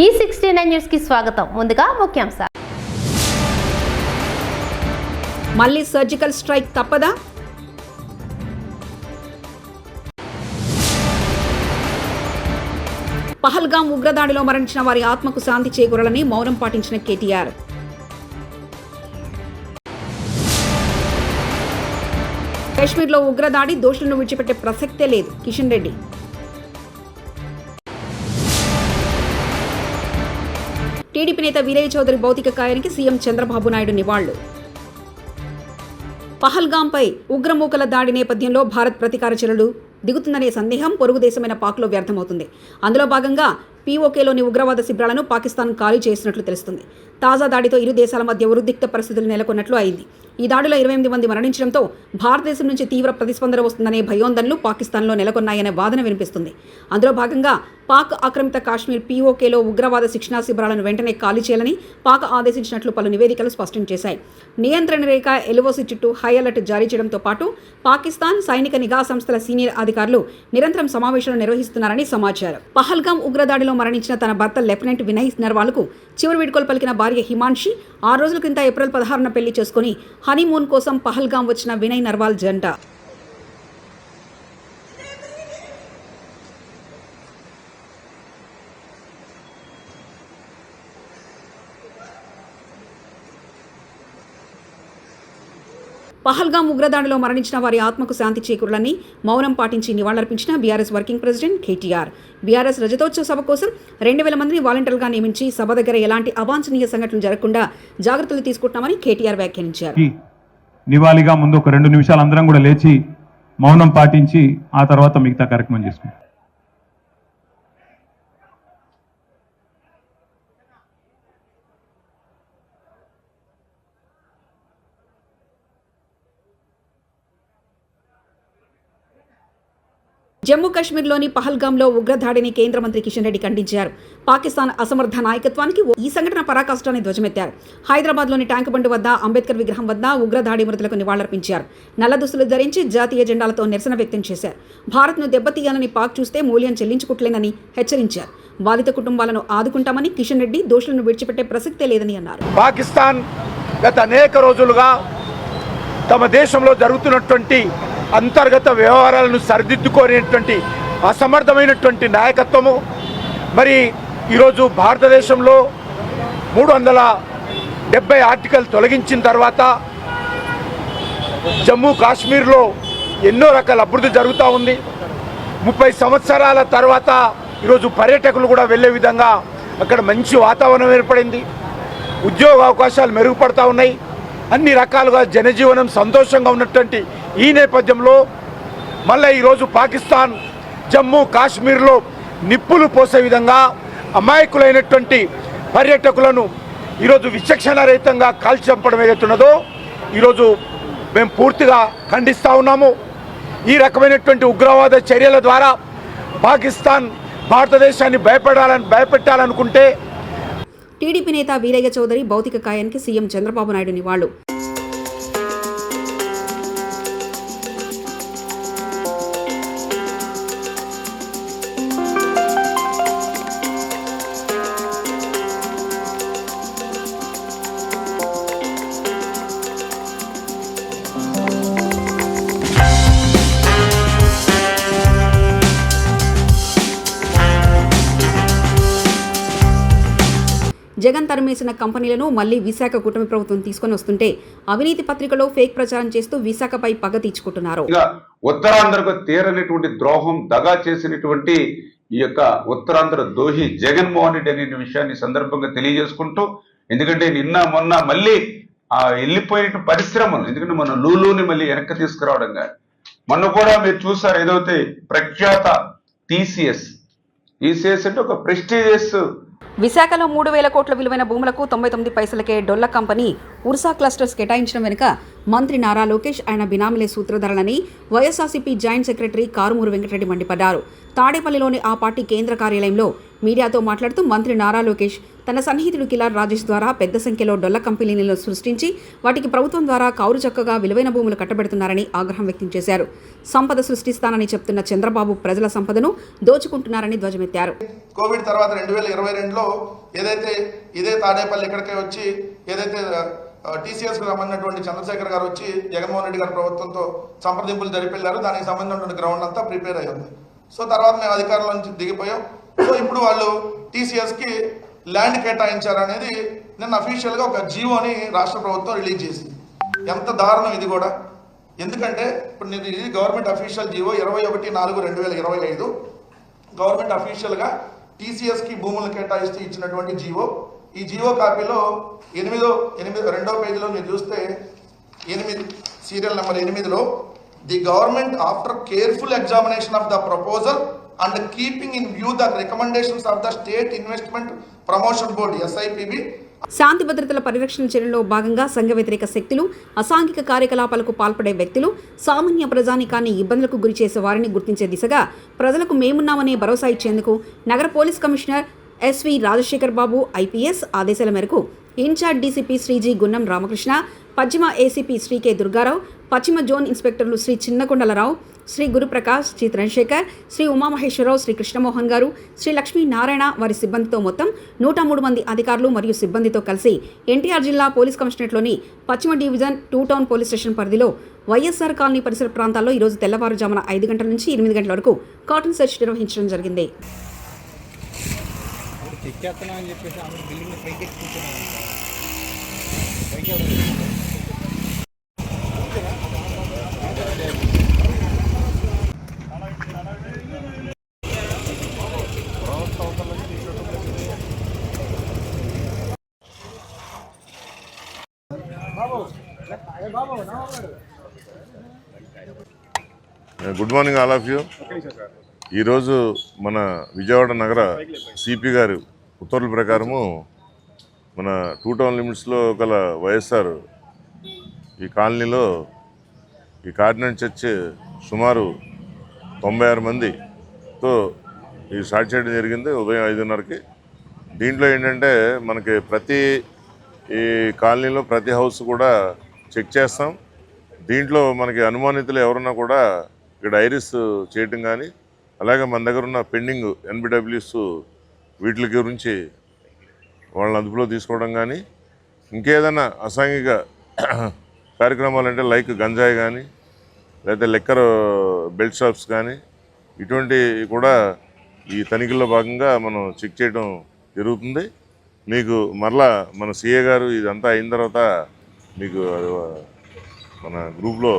ఈ sixty nine న్యూస్కి స్వాగతం. ముందుగా ముఖ్యాంశాలు. మళ్ళీ సర్జికల్ స్ట్రైక్ తప్పదా? పహల్గాం ఉగ్రదాడిలో మరణించిన వారి ఆత్మకు శాంతి చేకూరాలని మౌనం పాటించిన కేటీఆర్. కాశ్మీర్లో ఉగ్రదాడి దోషులను విడిచిపెట్టే ప్రసక్తే లేదు. కిషన్ రెడ్డి. టీడీపీ నేత వీరయ్య చౌదరి భౌతిక కాయానికి సీఎం చంద్రబాబు నాయుడు నివాళులు. పహల్గాంపై ఉగ్రమూకల దాడి నేపథ్యంలో భారత్ ప్రతీకార చర్యలు దిగుతుందనే సందేహం పొరుగు దేశమైన పాక్లో వ్యర్థమవుతుంది. అందులో భాగంగా పీఓకేలోని ఉగ్రవాద శిబిరాలను పాకిస్తాన్ ఖాళీ చేసినట్లు తెలుస్తుంది. తాజా దాడితో ఇరు దేశాల మధ్య ఉరుద్దిక్త పరిస్థితులు నెలకొన్నట్లు అయింది. ఈ దాడిలో ఇరవై ఎనిమిది మంది మరణించడంతో భారతదేశం నుంచి తీవ్ర ప్రతిస్పందన వస్తుందనే భయోందనలు పాకిస్తాన్లో నెలకొన్నాయనే వాదన వినిపిస్తుంది. అందులో భాగంగా పాక్ ఆక్రమిత కాశ్మీర్ పీఓకేలో ఉగ్రవాద శిక్షణా శిబిరాలను వెంటనే ఖాళీ చేయాలని పాక్ ఆదేశించినట్లు పలు నివేదికలు స్పష్టం చేశాయి. నియంత్రణ రేఖ ఎలువోసి చుట్టూ హై అలర్ట్ జారీ చేయడంతో పాటు పాకిస్తాన్ సైనిక నిఘా సంస్థల సీనియర్ అధికారులు నిరంతరం సమావేశాలు నిర్వహిస్తున్నారని సమాచారం. పహల్గాం ఉగ్రదాడిలో మరణించిన తన భర్త లెఫ్టినెంట్ వినయ్ నర్వాల్కు చివరి వీడ్కోలు పలికిన భార్య హిమాన్షి ఆ రోజుల క్రింద ఏప్రిల్ పదహారున పెళ్ళి చేసుకుని హనీమూన్ కోసం పహల్గాం వచ్చిన వినయ్ నర్వాల్ జంట. పహల్గాం ఉగ్రదాడిలో మరణించిన వారి ఆత్మకు శాంతి చేకూరాలని మౌనం పాటించి నివాళులర్పించిన BRS working president KTR. BRS రజతోత్సవ సభ కోసం రెండు వేల మందిని వాలంటీర్గా నియమించి సభ దగ్గర ఎలాంటి అవాంఛనీయ సంఘటనలు జరగకుండా జాగ్రత్తలు తీసుకుంటున్నామని కేటీఆర్ వ్యాఖ్యానించారు. నివాళిగా ముందు ఒక రెండు నిమిషాలు అందరం కూడా లేచి మౌనం పాటించి ఆ తర్వాత మిగతా కార్యక్రమం చేసుకుంటాం. జమ్మూ కాశ్మీర్లోని పహల్గామ్లో ఉగ్రదాడిని కేంద్ర మంత్రి కిషన్ రెడ్డి ఖండించారు. పాకిస్తాన్ అసమర్థ నాయకత్వానికి ఈ సంఘటన పరాకాష్టాన్ని ధ్వజమెత్తారు. హైదరాబాద్లోని ట్యాంక్ బండ్ వద్ద అంబేద్కర్ విగ్రహం వద్ద ఉగ్రదాడి మృతులకు నివాళులర్పించారు. నల్ల దుస్తులు ధరించి జాతీయ జెండాలతో నిరసన వ్యక్తం చేశారు. భారత్ను దెబ్బతీయాలని పాక్ చూస్తే మూల్యం చెల్లించుకుంటలేనని హెచ్చరించారు. బాధిత కుటుంబాలను ఆదుకుంటామని కిషన్ రెడ్డి దోషులను విడిచిపెట్టే ప్రసక్తే లేదని అన్నారు. పాకిస్తాన్ గత అనేక రోజులుగా తమ దేశంలో జరుగుతున్నటువంటి అంతర్గత వ్యవహారాలను సరిదిద్దుకోనేటువంటి అసమర్థమైనటువంటి నాయకత్వము. మరి ఈరోజు భారతదేశంలో మూడు వందల డెబ్బై ఆర్టికల్ తొలగించిన తర్వాత జమ్మూ కాశ్మీర్లో ఎన్నో రకాల అభివృద్ధి జరుగుతూ ఉంది. ముప్పై సంవత్సరాల తర్వాత ఈరోజు పర్యాటకులు కూడా వెళ్ళే విధంగా అక్కడ మంచి వాతావరణం ఏర్పడింది. ఉద్యోగ అవకాశాలు మెరుగుపడతా ఉన్నాయి. అన్ని రకాలుగా జనజీవనం సంతోషంగా ఉన్నటువంటి ఈ నేపథ్యంలో మళ్ళీ ఈరోజు పాకిస్తాన్ జమ్మూ కాశ్మీర్లో నిప్పులు పోసే విధంగా అమాయకులైనటువంటి పర్యాటకులను ఈరోజు విచక్షణ రహితంగా కాల్చి చంపడం ఏదైతున్నదో ఈరోజు మేము పూర్తిగా ఖండిస్తూ ఉన్నాము. ఈ రకమైనటువంటి ఉగ్రవాద చర్యల ద్వారా పాకిస్తాన్ భారతదేశాన్ని భయపడాలని భయపెట్టాలనుకుంటే టీడీపీ నేత వీరయ్య చౌదరి భౌతిక కాయానికి సీఎం చంద్రబాబు నాయుడు నివాళులు. జగన్ తరిమేసిన కంపెనీలను మళ్ళీ విశాఖ కూటమి ప్రభుత్వం తీసుకొని వస్తుంటే అవినీతి పత్రికలో ఫేక్ ప్రచారం చేస్తూ విశాఖపై పగ తీర్చుకుంటున్నారు. ఇక ఉత్తరాంధ్రకు తీరనటువంటి ద్రోహం దగా చేసినటువంటి ఈ యొక్క ఉత్తరాంధ్ర దోషి జగన్మోహన్ రెడ్డి అనే విషయాన్ని సందర్భంగా తెలియజేసుకుంటూ ఎందుకంటే నిన్న మొన్న మళ్ళీ ఆ వెళ్ళిపోయిన పరిశ్రమలు ఎందుకంటే మన లూలుని మళ్ళీ వెనక్కి తీసుకురావడం కానీ మొన్న కూడా మీరు చూసారు ఏదైతే ప్రఖ్యాత టీసీఎస్ టీసీఎస్ అంటే ఒక ప్రెస్టీజియస్ విశాఖలో మూడు వేల కోట్ల విలువైన భూములకు తొంభై తొమ్మిది పైసలకే డొల్ల కంపెనీ ఉర్సా క్లస్టర్స్ కేటాయించడం వెనుక మంత్రి నారా లోకేష్ ఆయన బినామీలే సూత్రధారులని YSRCP joint secretary Karumuru Venkatareddy మండిపడ్డారు. తాడేపల్లిలోని ఆ పార్టీ కేంద్ర కార్యాలయంలో మీడియాతో మాట్లాడుతూ మంత్రి నారా లోకేష్ తన సన్నిహితుడు కిలార్ రాజేష్ ద్వారా పెద్ద సంఖ్యలో డొల్ల కంపెనీలను సృష్టించి వాటికి ప్రభుత్వం ద్వారా కౌరు చక్కగా విలువైన భూములు కట్టబెడుతున్నారని ఆగ్రహం వ్యక్తం చేశారు. సంపద సృష్టిస్తానని చెప్తున్న చంద్రబాబు ప్రజల సంపదను దోచుకుంటున్నారని ధ్వజమెత్తారు. కోవిడ్ తర్వాత రెండు వేల ఇరవై రెండులో ఏదైతే ఇదే తాడేపల్లి ఇక్కడికే వచ్చి ఏదైతే టీసీఎస్కి రమ్మన్నటువంటి చంద్రశేఖర్ గారు వచ్చి జగన్మోహన్ రెడ్డి గారి ప్రభుత్వంతో సంప్రదింపులు జరిపెళ్ళారు దానికి సంబంధించినటువంటి గ్రౌండ్ అంతా ప్రిపేర్ అయ్యింది. సో తర్వాత మేము అధికారంలో నుంచి దిగిపోయాం. సో ఇప్పుడు వాళ్ళు టీసీఎస్కి ల్యాండ్ కేటాయించారు అనేది నిన్న అఫీషియల్గా ఒక జీవోని రాష్ట్ర ప్రభుత్వం రిలీజ్ చేసింది. ఎంత దారుణం ఇది కూడా. ఎందుకంటే ఇప్పుడు నేను ఇది గవర్నమెంట్ అఫీషియల్ జీవో ఇరవై ఒకటి నాలుగు రెండు వేల ఇరవై ఐదు. గవర్నమెంట్ అఫీషియల్గా టీసీఎస్కి భూములు కేటాయిస్తూ ఇచ్చినటువంటి జీవో ఈ జీవో కాపీలో ఎనిమిదో ఎనిమిది రెండో పేజీలో మీరు చూస్తే ఎనిమిది సీరియల్ నెంబర్ ఎనిమిదిలో the government after careful examination of the proposal and keeping in view the recommendations of the state investment promotion board SIPB శాంతి భద్రతల పరిరక్షణ చర్యల్లో భాగంగా సంఘ వ్యతిరేక శక్తులు అసాంఘిక కార్యకలాపాలకు పాల్పడే వ్యక్తులు సామాన్య ప్రజానికాన్ని ఇబ్బందులకు గురి చేసే వారిని గుర్తించే దిశగా ప్రజలకు మేమున్నామనే భరోసా ఇచ్చేందుకు నగర police commissioner SV Rajasekhar Babu IPS ఆదేశాల మేరకు ఇన్ఛార్జ్ డీసీపీ శ్రీజీ గున్నం రామకృష్ణ పశ్చిమ ఏసీపీ శ్రీకే దుర్గారావు పశ్చిమ జోన్ ఇన్స్పెక్టర్లు శ్రీ చిన్నకొండలరావు శ్రీ గురుప్రకాష్ శ్రీ చంద్రశేఖర్ శ్రీ ఉమామహేశ్వరరావు శ్రీ కృష్ణమోహన్ గారు శ్రీ లక్ష్మీ నారాయణ వారి సిబ్బందితో మొత్తం నూట మూడు మంది అధికారులు మరియు సిబ్బందితో కలిసి ఎన్టీఆర్ జిల్లా పోలీస్ కమిషనరేట్లోని పశ్చిమ division two town police station పరిధిలో వైఎస్ఆర్ కాలనీ పరిసర ప్రాంతాల్లో ఈరోజు తెల్లవారుజామున ఐదు గంటల నుంచి ఎనిమిది గంటల వరకు కాటన్ సెర్చ్ నిర్వహించడం జరిగింది. అని చెప్పేసి అందరూ బిల్డింగ్ పైకి ఎక్కి కూర్చున్నాం పైకి ఎవరు good morning all of you. ఈరోజు మన విజయవాడ నగర సిపి గారు ఉత్తర్వుల ప్రకారము మన టూ టౌన్ లిమిట్స్లో గల వైఎస్ఆర్ ఈ కాలనీలో ఈ కార్డినెంట్ చర్చ్ సుమారు తొంభై ఆరు మందితో ఇది స్టార్ట్ చేయడం జరిగింది ఉదయం ఐదున్నరకి. దీంట్లో ఏంటంటే మనకి ప్రతి ఈ కాలనీలో ప్రతి హౌస్ కూడా చెక్ చేస్తాం. దీంట్లో మనకి అనుమానితులు ఎవరన్నా కూడా ఇక్కడ ఐరిస్ చేయటం కానీ అలాగే మన దగ్గర ఉన్న పెండింగ్ ఎన్బిడబ్ల్యూస్ వీటి గురించి వాళ్ళని అదుపులో తీసుకోవడం కానీ ఇంకేదైనా అసాంఘిక కార్యక్రమాలు అంటే లైక్ గంజాయి కానీ లేదా లెక్కర్ బెల్ట్ షాప్స్ కానీ ఇటువంటి కూడా ఈ తనిఖీల్లో భాగంగా మనం చెక్ చేయడం జరుగుతుంది. మీకు మరలా మన సీఏ గారు ఇదంతా అయిన తర్వాత మీకు అది మన గ్రూప్లో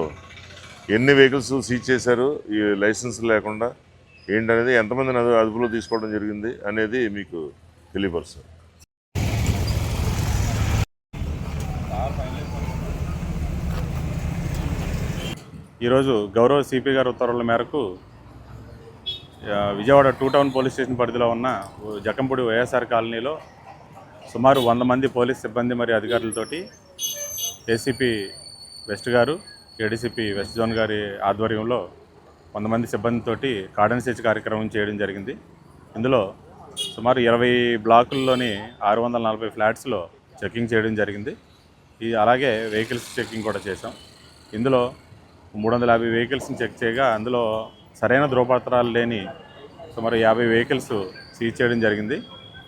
ఎన్ని వెహికల్స్ సీజ్ చేశారు? ఈ లైసెన్స్ లేకుండా ఏంటనేది ఎంతమందిని అదుపులో తీసుకోవడం జరిగింది అనేది మీకు తెలియపరుస్తారు ఈరోజు గౌరవ సిపి గారి ఉత్తర్వుల మేరకు Vijayawada two town police station పరిధిలో ఉన్న జకంపూడి వైఎస్ఆర్ కాలనీలో సుమారు వంద మంది పోలీస్ సిబ్బంది మరియు అధికారులతోటి ఏసీపీ వెస్ట్ గారు ఏడీసీపీ వెస్ట్ జోన్ గారి ఆధ్వర్యంలో వంద మంది సిబ్బందితోటి కార్డన్ సెచ్ కార్యక్రమం చేయడం జరిగింది. ఇందులో సుమారు ఇరవై బ్లాకుల్లోని ఆరు వందల నలభై ఫ్లాట్స్లో చెకింగ్ చేయడం జరిగింది. ఈ అలాగే వెహికల్స్ చెకింగ్ కూడా చేసాం ఇందులో మూడు వందల యాభై వెహికల్స్ని చెక్ చేయగా అందులో సరైన ధ్రువపత్రాలు లేని సుమారు యాభై వెహికల్స్ సీజ్ చేయడం జరిగింది.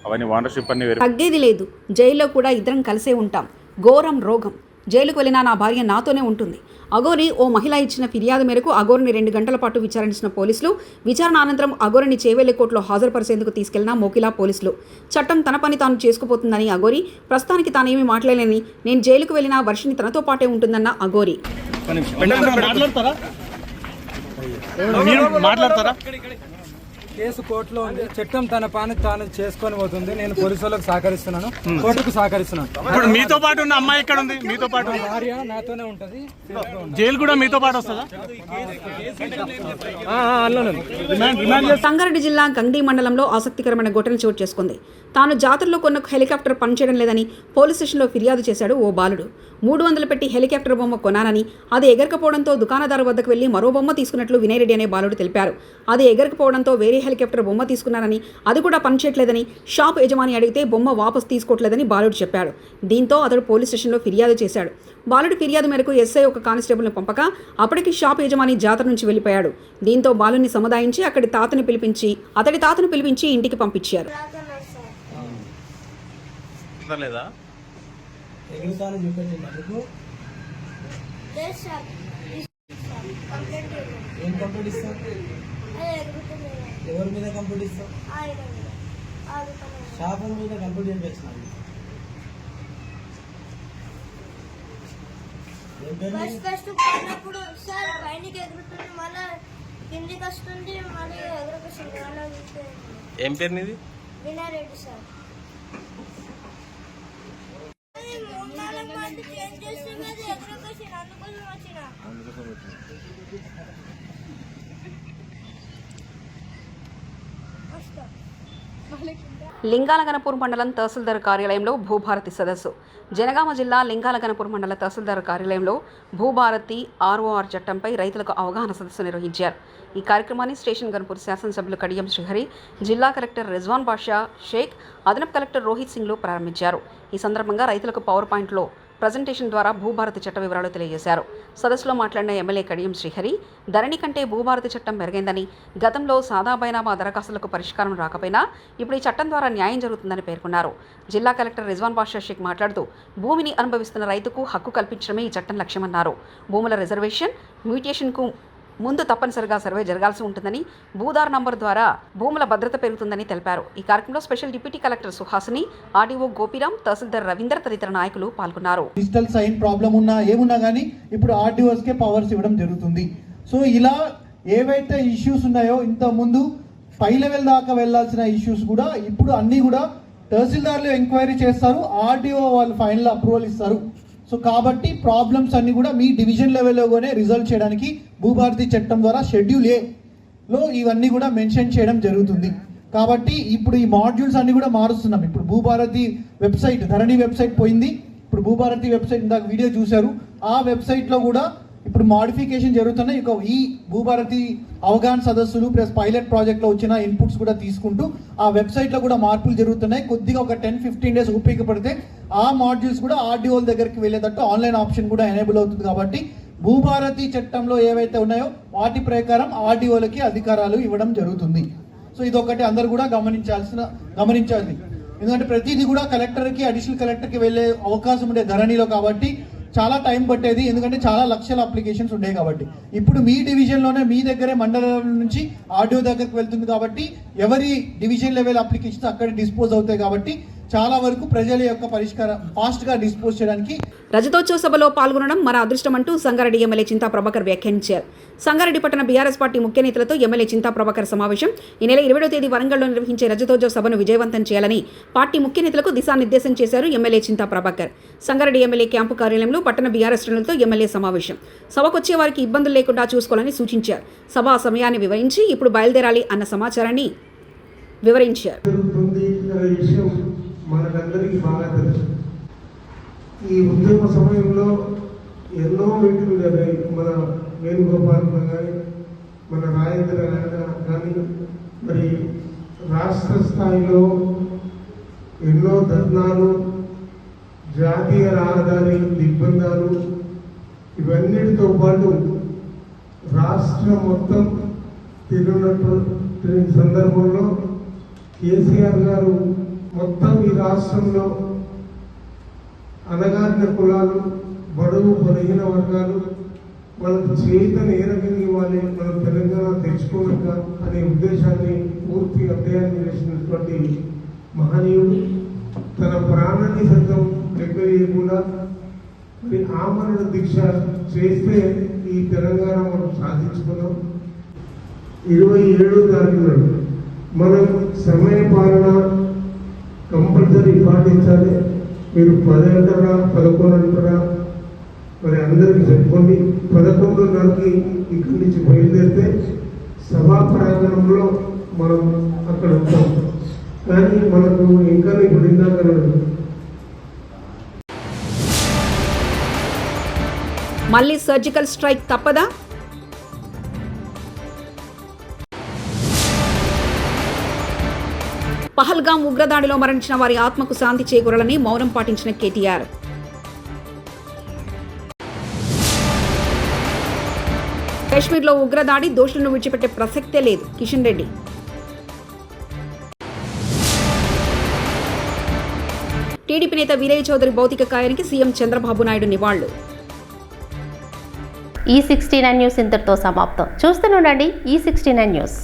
అవన్నీ ఓనర్షిప్ అన్ని తగ్గేది లేదు. జైల్లో కూడా ఇద్దరం కలిసే ఉంటాం. ఘోరం రోగం. జైలుకు వెళ్ళిన నా భార్య నాతోనే ఉంటుంది. అగోరి ఓ మహిళ ఇచ్చిన ఫిర్యాదు మేరకు అగోరిని రెండు గంటల పాటు విచారించిన పోలీసులు విచారణ అనంతరం అగోరిని చేవెళ్ళి కోర్టులో హాజరుపరిచేందుకు తీసుకెళ్ళిన మోకిలా పోలీసులు. చట్టం తన పని తాను చేసుకుపోతుందని అగోరి ప్రస్తుతానికి తానేమీ మాట్లాడలేని నేను జైలుకు వెళ్ళినా వర్షిని తనతో పాటే ఉంటుందన్న అగోరి మాట్లాడతారా? కేసు కోర్టులో ఉంది. చట్టం తన పని తాను చేసుకొని పోతుంది. నేను పోలీసు వాళ్ళకి సహకరిస్తున్నాను. కోర్టుకు సహకరిస్తున్నాను. ఇప్పుడు మీతో పాటు ఉన్న అమ్మాయి ఎక్కడ ఉంది? మీతో పాటు నా భార్య నాతోనే ఉంటది. జైలు కూడా మీతో పాటు వస్తుందా? సంగారెడ్డి జిల్లా గండి మండలంలో ఆసక్తికరమైన ఘటన చోటు చేసుకుంది. తాను జాతరలో కొన్న హెలికాప్టర్ పనిచేయడం లేదని పోలీస్ స్టేషన్లో ఫిర్యాదు చేశాడు ఓ బాలుడు. మూడు వందలు పెట్టి హెలికాప్టర్ బొమ్మ కొనానని అది ఎగరకపోవడంతో దుకాణదారు వద్దకు వెళ్ళి మరో బొమ్మ తీసుకున్నట్లు వినయరెడ్డి అనే బాలుడు తెలిపారు. అది ఎగరకపోవడంతో వేరే హెలికాప్టర్ బొమ్మ తీసుకున్నారని అది కూడా పనిచేయట్లేదని షాప్ యజమాని అడిగితే బొమ్మ వాపసు తీసుకోవట్లేదని బాలుడు చెప్పాడు. దీంతో అతడు పోలీస్ స్టేషన్లో ఫిర్యాదు చేశాడు. బాలుడి ఫిర్యాదు మేరకు ఎస్ఐ ఒక కానిస్టేబుల్ని పంపగా అప్పటికి షాప్ యజమాని జాతర నుంచి వెళ్ళిపోయాడు. దీంతో బాలుని సముదాయించి అక్కడి తాతని పిలిపించి అతడి తాతను పిలిపించి ఇంటికి పంపించారు. ఏం కంప్లీట్ ఎవరి మీద కంప్లీట్ ఇస్తావు? షాపుల మీద కంప్లీట్ ఫస్ట్ ఫస్ట్ పోయినప్పుడు సార్ పైనకి ఎగురుతుంది మళ్ళీ కిందికి వస్తుంది మళ్ళీ ఎగురుకొస్తుంది అలా ఏం పేరు నీది? వినారెడ్డి సార్. అందుకోసం వచ్చిన. లింగాలగనపూర్ మండలం తహసీల్దార్ కార్యాలయంలో భూభారతి సదస్సు. జనగామ జిల్లా లింగాలగనపూర్ మండల తహసీల్దార్ కార్యాలయంలో భూభారతి ఆర్ఓఆర్ చట్టంపై రైతులకు అవగాహన సదస్సు నిర్వహించారు. ఈ కార్యక్రమాన్ని స్టేషన్ గన్పూర్ శాసనసభ్యులు కడియం శ్రీహరి జిల్లా కలెక్టర్ రిజ్వాన్ బాషా షేక్ అదనపు కలెక్టర్ రోహిత్ సింగ్లు ప్రారంభించారు. ఈ సందర్భంగా రైతులకు పవర్ పాయింట్లో ప్రజెంటేషన్ ద్వారా భూభారతి చట్ట వివరాలు తెలియజేశారు. సదస్సులో మాట్లాడిన ఎమ్మెల్యే కడియం శ్రీహరి ధరణి కంటే భూభారతి చట్టం మెరుగైందని గతంలో సాదా బైనామా దరఖాస్తులకు పరిష్కారం రాకపోయినా ఇప్పుడు ఈ చట్టం ద్వారా న్యాయం జరుగుతుందని పేర్కొన్నారు. జిల్లా కలెక్టర్ రిజ్వాన్ బాషా షేక్ మాట్లాడుతూ భూమిని అనుభవిస్తున్న రైతుకు హక్కు కల్పించడమే ఈ చట్టం లక్ష్యమన్నారు. భూముల రిజర్వేషన్ మ్యూటేషన్కు ముందు తప్పనిసరిగా సర్వే జరగాల్సి ఉంటుందని భూదార్ నంబర్ ద్వారా భూముల భద్రత పెరుగుతుందని తెలిపారు. ఈ కార్యక్రమంలో special deputy collector Suhasini RDO Gopiram tahsildar Ravinder తదితర నాయకులు పాల్గొన్నారు. డిజిటల్ సైన్ ప్రాబ్లం ఉన్నా ఏమున్నా కానీ ఇప్పుడు ఆర్డీఓస్కే పవర్స్ ఇవ్వడం జరుగుతుంది. సో ఇలా ఏవైతే ఇష్యూస్ ఉన్నాయో ఇంత ముందు పై లెవెల్ దాకా వెళ్ళాల్సిన ఇష్యూస్ కూడా ఇప్పుడు అన్నీ కూడా తహసీల్దార్లు ఎంక్వైరీ చేస్తారు ఆర్డీఓ వాళ్ళు ఫైనల్ అప్రూవల్ ఇస్తారు. సో కాబట్టి ప్రాబ్లమ్స్ అన్ని కూడా మీ డివిజన్ లెవెల్లోనే రిజల్వ్ చేయడానికి భూభారతి చట్టం ద్వారా షెడ్యూల్ ఏలో లో ఇవన్నీ కూడా మెన్షన్ చేయడం జరుగుతుంది. కాబట్టి ఇప్పుడు ఈ మాడ్యూల్స్ అన్ని కూడా మారుస్తున్నాం. ఇప్పుడు భూభారతి వెబ్సైట్ ధరణి వెబ్సైట్ పోయింది. ఇప్పుడు భూభారతి వెబ్సైట్ ఇందాక వీడియో చూశారు. ఆ వెబ్సైట్లో కూడా ఇప్పుడు మాడిఫికేషన్ జరుగుతున్నాయి. ఇక ఈ భూభారతి అవగాహన సదస్సులు ప్లస్ పైలట్ ప్రాజెక్ట్లో వచ్చిన ఇన్పుట్స్ కూడా తీసుకుంటూ ఆ వెబ్సైట్లో కూడా మార్పులు జరుగుతున్నాయి. కొద్దిగా ఒక టెన్ ఫిఫ్టీన్ డేస్ ఉపయోగపడితే ఆ మాడ్యూల్స్ కూడా ఆర్డీఓల దగ్గరికి వెళ్ళేటట్టు ఆన్లైన్ ఆప్షన్ కూడా ఎనేబుల్ అవుతుంది కాబట్టి భూభారతి చట్టంలో ఏవైతే ఉన్నాయో వాటి ప్రకారం ఆర్డీఓలకి అధికారాలు ఇవ్వడం జరుగుతుంది. సో ఇది ఒకటి అందరు కూడా గమనించాల్సిన గమనించాలి. ఎందుకంటే ప్రతిదీ కూడా కలెక్టర్కి అడిషనల్ కలెక్టర్కి వెళ్ళే అవకాశం ఉండే ధరణిలో కాబట్టి చాలా టైం పట్టేది ఎందుకంటే చాలా లక్షల అప్లికేషన్స్ ఉండేవి కాబట్టి. ఇప్పుడు మీ డివిజన్లోనే మీ దగ్గరే మండలం నుంచి ఆడియో దగ్గరికి వెళ్తుంది కాబట్టి ఎవరి డివిజన్ లెవెల్ అప్లికేషన్స్ అక్కడ డిస్పోజ్ అవుతాయి కాబట్టి చాలా వరకు ప్రజల యొక్క పరిష్కారం ఫాస్ట్గా డిస్పోజ్ చేయడానికి రజతోత్సవ సభలో పాల్గొనడం మన అదృష్టం అంటూ సంగారెడ్డి ఎమ్మెల్యే చింతా ప్రభాకర్ వ్యాఖ్యానించారు. సంగారెడ్డి పట్టణ బీఆర్ఎస్ పార్టీ ముఖ్య నేతలతో ఎమ్మెల్యే చింతా ప్రభాకర్ సమావేశం. ఈ నెల ఇరవైలో తేదీ వరంగల్లో నిర్వహించే రజతోత్సవ సభను విజయవంతం చేయాలని పార్టీ ముఖ్య నేతలకు దిశానిర్దేశం చేశారు MLA Chinta Prabhakar. Sangareddy MLA camp కార్యాలయంలో పట్టణ బీఆర్ఎస్ శ్రేణులతో ఎమ్మెల్యే సమావేశం. సభకు వచ్చే వారికి ఇబ్బందులు లేకుండా చూసుకోవాలని సూచించారు. సభా సమయాన్ని వివరించి ఇప్పుడు బయలుదేరాలి అన్న సమాచారాన్ని వివరించారు. మనకందరికీ బాగా తెలుసు ఈ ఉద్యమ సమయంలో ఎన్నో మీటింగ్లు జరిగాయి మన వేణుగోపాలన కానీ మన రాజేంద్ర కానీ మరి రాష్ట్ర స్థాయిలో ఎన్నో ధర్నాలు జాతీయ రహదారి దిగ్బంధాలు ఇవన్నిటితో పాటు రాష్ట్రం మొత్తం తిరిగినట్టు సందర్భంలో కేసీఆర్ గారు మొత్తం ఈ రాష్ట్రంలో అనగారిన కులాలు బడుగు బలహీన వర్గాలు వాళ్ళకు చేత ఏ ఇవ్వాలి మనం తెలంగాణ తెచ్చుకోలేక అనే ఉద్దేశాన్ని పూర్తి అధ్యయనం చేసినటువంటి మహనీయుడు తన ప్రాణాన్ని సైతం లెక్క చేయకుండా మరి ఆమరణ దీక్ష చేస్తే ఈ తెలంగాణ మనం సాధించుకున్నాం. ఇరవై ఏడో తారీఖు మనం సమయ పాలన పాటించాలి. మీరు పది అంటారా పదకొండు అంటారా? మరి అందరికీ చెప్పుకోండి. పదకొండున్నరకి ఇక్కడి నుంచి బయలుదేరితే సభా ప్రాంగణంలో మనం అక్కడ ఉంటాం. కానీ మనకు ఇంకా ఇప్పుడు ఇందాక మళ్ళీ సర్జికల్ స్ట్రైక్ తప్పదా? పహల్గాం ఉగ్రదాడిలో మరణించిన వారి ఆత్మకు శాంతి చేకూరాలని మౌనం పాటించిన కేటీఆర్. కాశ్మీర్లో ఉగ్రదాడి దోషులను విడిచిపెట్టే ప్రసక్తే లేదు. కిషన్ రెడ్డి. టీడీపీ నేత వీరయ్య చౌదరి భౌతిక కాయానికి సీఎం చంద్రబాబు నాయుడు నివాళులు. ఈ సిక్స్టీ నైన్ న్యూస్ ఇంతటితో సమాప్తం. చూస్తూనే ఉండండి ఈ సిక్స్టీ నైన్ న్యూస్.